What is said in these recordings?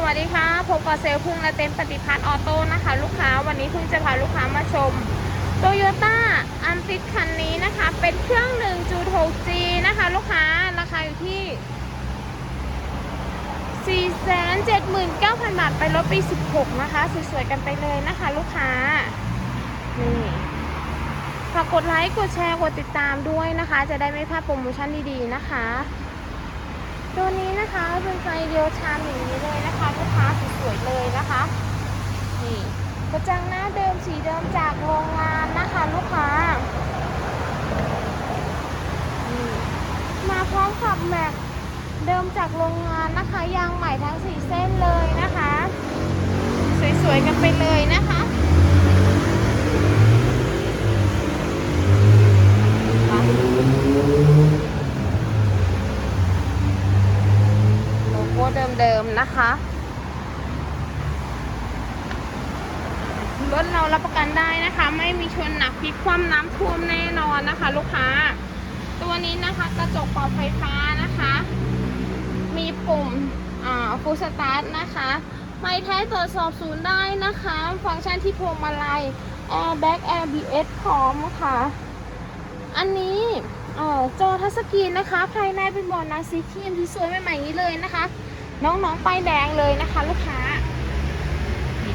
สวัสดีค่ะพบกับเซลพึ่งและเต็นปฏิพัฒน์ออโต้นะคะ ลูกค้าวันนี้พิ่งจะพาลูกค้ามาชมโตโยต้าอัมติดคันนี้นะคะ เป็นเครื่องหนึ่งจูด 6G นะคะ ลูกค้าราคาอยู่ที่ 479,000 บาท ไปรถปี 16 นะคะ สวยๆกันไปเลยนะคะ ลูกค้า นี่ฝากกดไลค์กดแชร์กดติดตามด้วยนะคะ จะได้ไม่พลาดโปรโมชั่นดีๆนะคะ ตัวนี้นะคะเป็นไฟเดียวชามอย่างนี้เลยนะคะลูกค้าสวยๆเลยนะคะนี่กระจังหน้าเดิมสีเดิมจากโรงงานนะคะลูกค้ามาพร้อมกับแม็กเดิมจากโรงงานนะคะยางใหม่ทั้งสี่เส้นเลยนะคะ สวยๆกันไปเลยนะคะ โลโก้เดิมๆนะคะ รถเรารับประกันได้นะคะ ไม่มีชนหนักพลิกคว่ำน้ำท่วมแน่นอนนะคะ ลูกค้า ตัวนี้นะคะกระจกปรับไฟฟ้านะคะ มีปุ่มฟูสตาร์ทนะคะไม่แท้ตรวจสอบศูนย์ได้นะคะ ฟังก์ชันที่พวงมาลัย Airbag ABS พร้อมค่ะ อันนี้อ่อจอทัชสกรีนนะคะ ภายในเป็นบอร์ดหนังสีครีมที่สวยใหม่ๆนี้เลยนะคะ น้องๆป้ายแดงเลยนะคะ ลูกค้า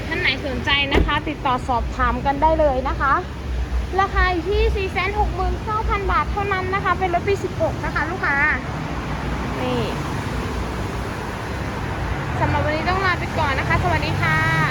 ท่านไหนสนใจนะคะ ติดต่อสอบถามกันได้เลยนะคะ ราคาอยู่ที่ 469,000 บาทเท่านั้นนะคะ เป็นรถปี 16 นะคะ ลูกค้า นี่สำหรับวันนี้ต้องลาไปก่อนนะคะ สวัสดีค่ะ